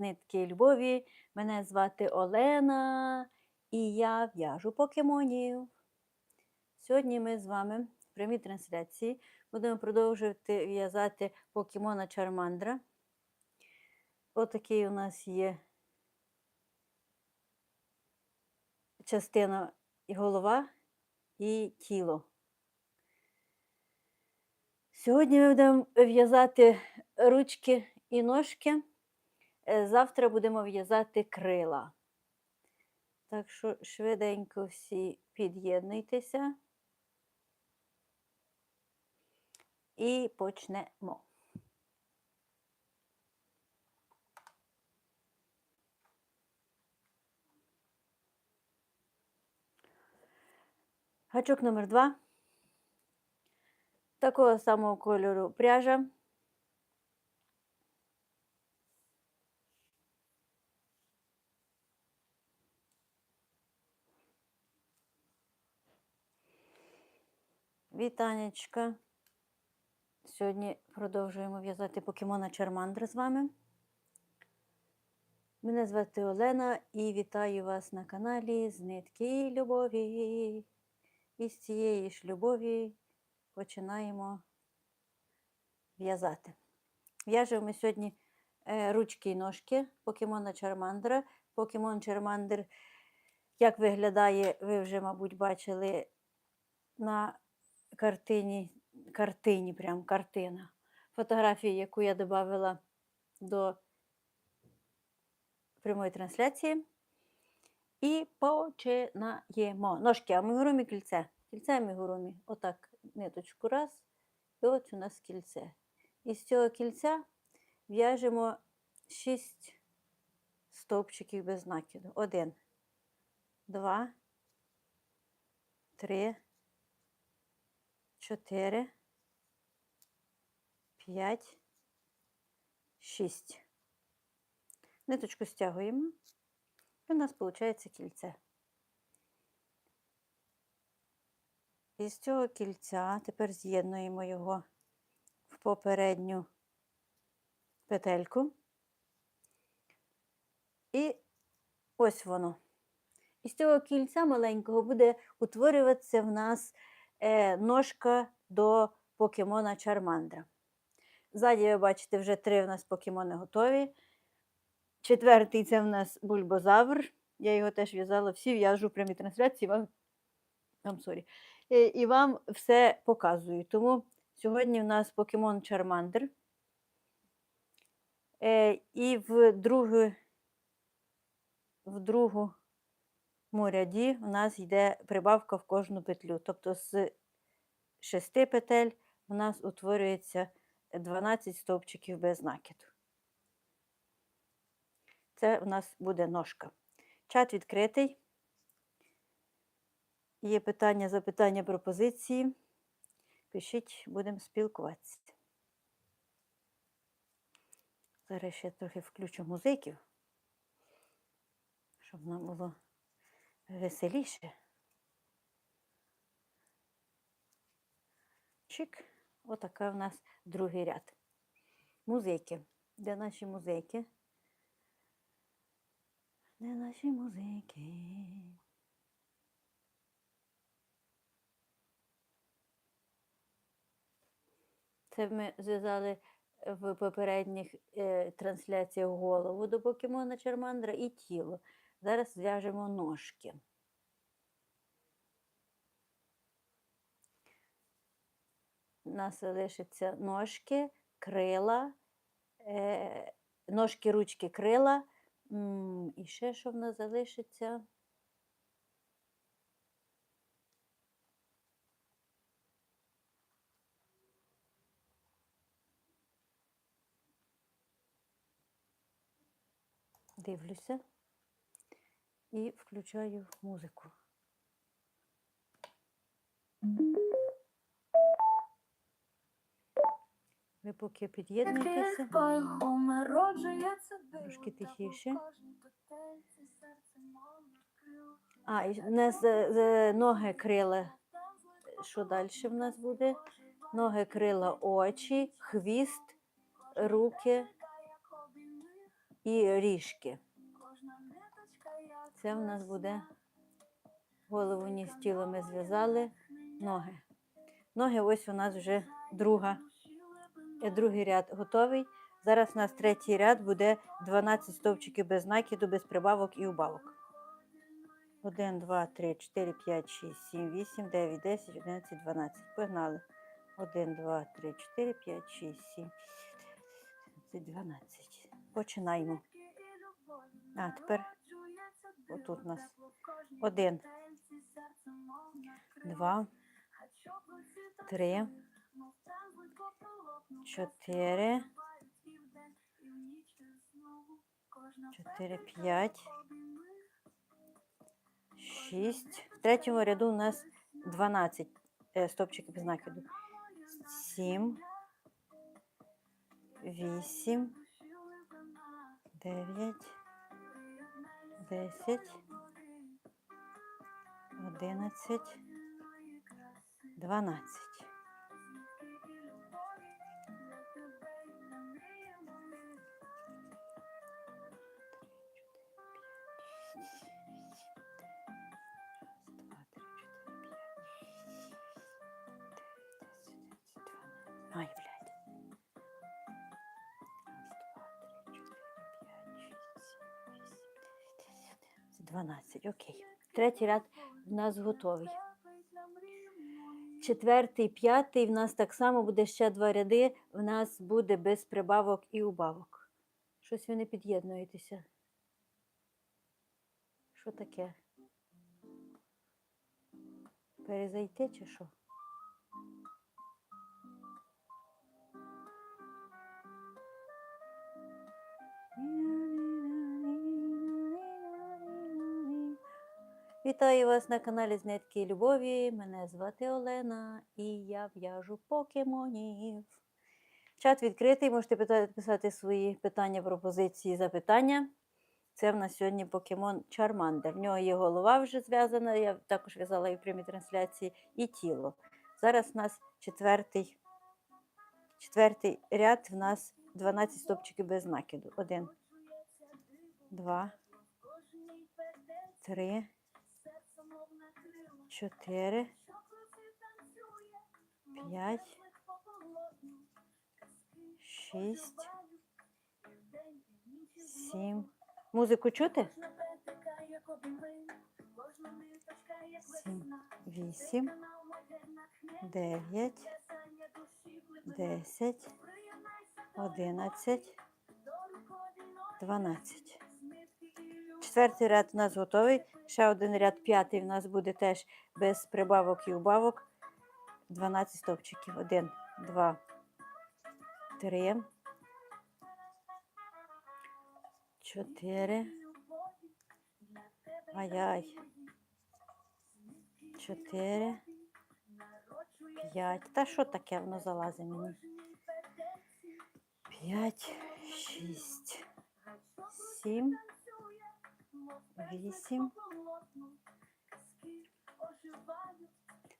Нитки любові. Мене звати Олена і я в'яжу покемонів. Сьогодні ми з вами в прямій трансляції будемо продовжувати в'язати покемона Чармандра. Отакий у нас є частина і голова і тіло. Сьогодні ми будемо в'язати ручки і ножки. Е, Завтра будемо в'язати крила. Так що швиденько всі під'єднуйтеся і почнемо. Гачок номер два. Такого самого кольору пряжа. Вітанечка. Сьогодні продовжуємо в'язати покемона Чармандра з вами. Мене звати Олена і вітаю вас на каналі з нитки любові. І з цієї ж любові починаємо в'язати. В'яжемо ми сьогодні е, ручки і ножки покемона Чармандра. Покемон Чармандр, як виглядає, ви вже, мабуть, бачили на картині, картині, прям картина. Фотографію, яку я додавала до прямої трансляції. І починаємо. Ножки, амігурумі кільце. Кільце амігурумі. Отак ниточку раз. І от у нас кільце. І з цього кільця в'яжемо 6 стовпчиків без накиду. Один, два, три, чотири, п'ять, шість. Ниточку стягуємо. І у нас виходить кільце. І з цього кільця тепер з'єднуємо його в попередню петельку. І ось воно. І з цього кільця маленького буде утворюватися в нас е, ножка до покемона Чармандра. Ззаді, ви бачите, вже три в нас покемони готові. Четвертий це в нас бульбозавр. Я його теж в'язала, всі в'яжу в прямій трансляції. Вам, вам sorry. Е, І вам все показую. Тому сьогодні в нас покемон Чармандр. Е, І в другу, в другому ряді у нас йде прибавка в кожну петлю. Тобто з шести петель у нас утворюється 12 стовпчиків без накиду. Це у нас буде ножка. Чат відкритий. Є питання, запитання, пропозиції. Пишіть, будемо спілкуватися. Зараз ще трохи включу музиків, щоб нам було веселіше. Чик, отака в нас другий ряд. Музики. Де наші музики? Де наші музики? Це ми зв'язали в попередніх е, трансляціях голову до покемона Чармандра і тіло. Зараз зв'яжемо ножки. У нас залишаться ножки, крила, е, ножки, ручки, крила. І ще що в нас залишиться? Дивлюся і включаю музику. Ви поки під'єднуєтеся. Трошки тихіше. А, і в нас е, е, ноги крила. Що далі в нас буде? Ноги крила очі, хвіст, руки, і ріжки. Це в нас буде голову ніс тіло ми зв'язали, ноги. Ноги ось у нас вже друга, е, другий ряд готовий. Зараз у нас третій ряд буде 12 стовпчиків без накиду, без прибавок і убавок. 1, 2, 3, 4, 5, 6, 7, 8, 9, 10, 11, 12. Погнали. 1, 2, 3, 4, 5, 6, 7, 11, 12. Починаємо. А, тепер отут у нас. Один, два, три, чотири, чотири, п'ять, шість. В третьому ряду у нас 12 е, стопчиків без накиду. Сім, вісім, дев'ять, 10, 11, 12. 12. Окей. Третій ряд в нас готовий. Четвертий, п'ятий в нас так само буде ще два ряди, в нас буде без прибавок і убавок. Щось ви не під'єднуєтеся. Що таке? Перезайти чи що? Yeah. Вітаю вас на каналі Знитки Любові. Мене звати Олена і я в'яжу покемонів. Чат відкритий, можете писати свої питання, пропозиції, запитання. Це в нас сьогодні покемон Чармандер. В нього є голова вже зв'язана, я також в'язала і в прямій трансляції, і тіло. Зараз у нас четвертий, четвертий ряд, в нас 12 стопчиків без накиду. Один, два, три, чотири, п'ять, шість, сім. Музику чути? Сім, вісім, дев'ять, десять, одинадцять, дванадцять. Четвертий ряд у нас готовий. Ще один ряд п'ятий в нас буде теж без прибавок і убавок. 12 стовпчиків. Один, два, три, чотири. Ай-яй. Чотири. П'ять. Та що таке воно залазить мені? П'ять, шість, сім, вісім.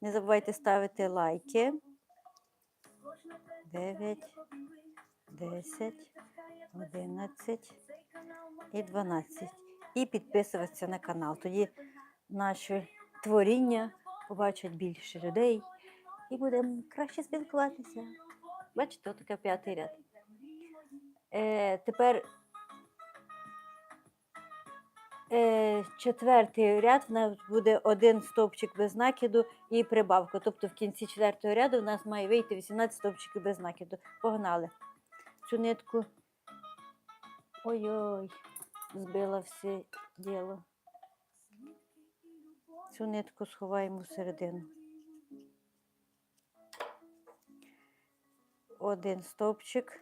Не забувайте ставити лайки. Дев'ять, десять, одинадцять і дванадцять. І підписуватися на канал. Тоді наші творіння побачать більше людей і будемо краще спілкуватися. Бачите, отаке п'ятий ряд. Е, тепер четвертий ряд в нас буде один стовпчик без накиду і прибавка. Тобто в кінці четвертого ряду в нас має вийти 18 стовпчиків без накиду. Погнали. Цю нитку. Ой-ой, збила все діло. Цю нитку сховаємо всередину. Один стовпчик,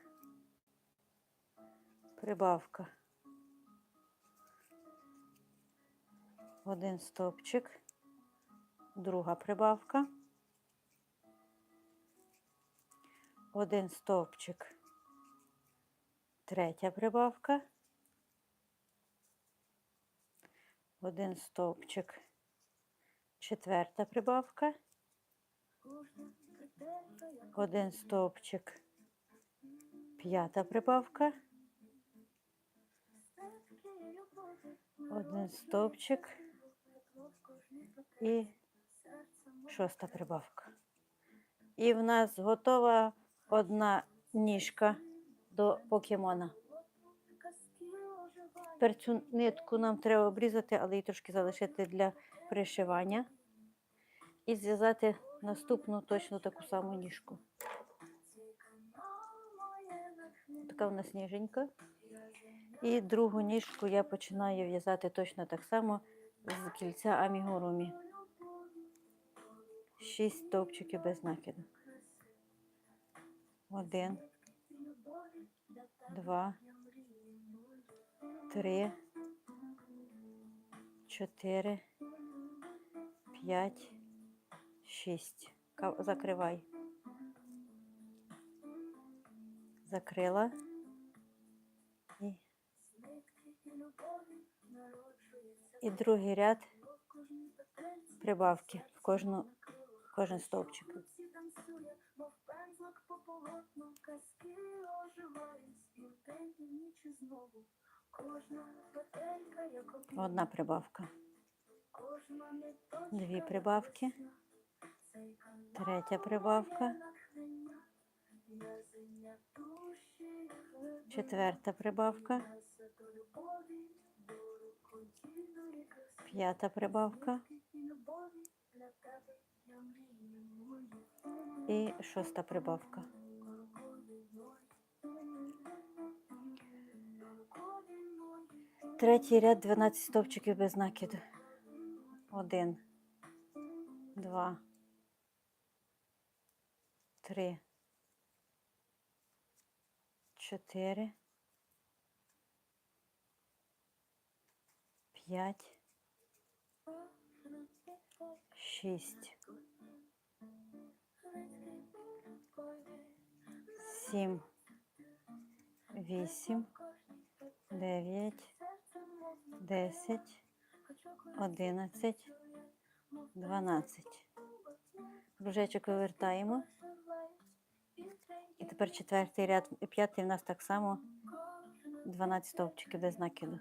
прибавка. Один стовпчик, друга прибавка. Один стовпчик, третя прибавка. Один стовпчик, четверта прибавка. Один стовпчик, п'ята прибавка. один стовпчик і шоста прибавка. І в нас готова одна ніжка до покемона. Тепер цю нитку нам треба обрізати, але її трошки залишити для пришивання. І зв'язати наступну точно таку саму ніжку. Така в нас ніженька. І другу ніжку я починаю в'язати точно так само з кільця амігурумі. Шість стовпчиків без накиду. Один, два, три, чотири, п'ять, шість. Закривай. Закрила. І другий ряд прибавки в кожну, кожен стовпчик. Одна прибавка. Дві прибавки. Третя прибавка. Четверта прибавка. П'ята прибавка. І шоста прибавка. Третій ряд 12 стовпчиків без накиду. Один, два, три, чотири, п'ять, шість, сім, вісім, дев'ять, десять, одинадцять, дванадцять. Кружечок вивертаємо. І тепер четвертий ряд і п'ятий в нас так само 12 стовпчиків без накиду.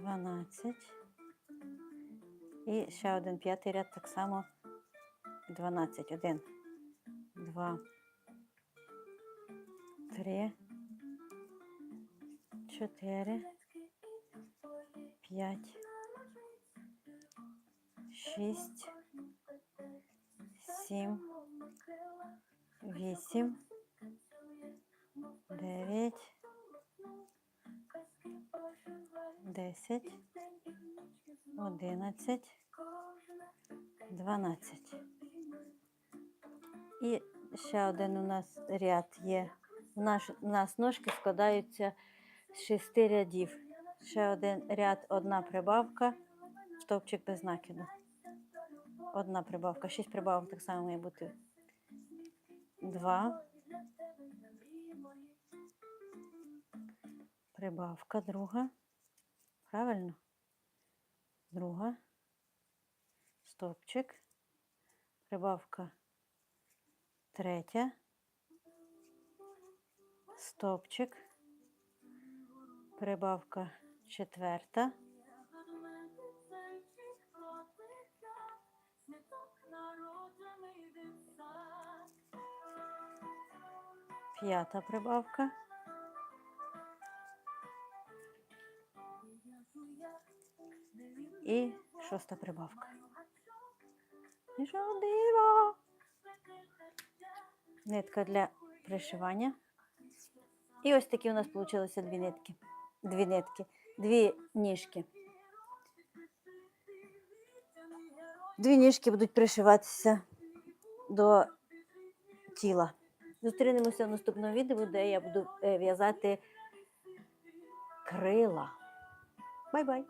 дванадцять. І ще один п'ятий ряд так само 12. Один, два, три, чотири, п'ять, шість, сім, вісім, дев'ять, десять, одинадцять, дванадцять. І ще один у нас ряд є. У нас, у нас ножки складаються з шести рядів. Ще один ряд, одна прибавка, стовпчик без накиду. Одна прибавка, шість прибавок так само має бути. Два. Прибавка друга. Правильно? Друга. Стовпчик. Прибавка третя. Стовпчик. Прибавка четверта. П'ята прибавка. І шоста прибавка. І диво? Нитка для пришивання. І ось такі у нас вийшли дві нитки. Дві нитки, дві ніжки. Дві ніжки будуть пришиватися до тіла. Зустрінемося в наступному відео, де я буду е, в'язати крила. Бай-бай!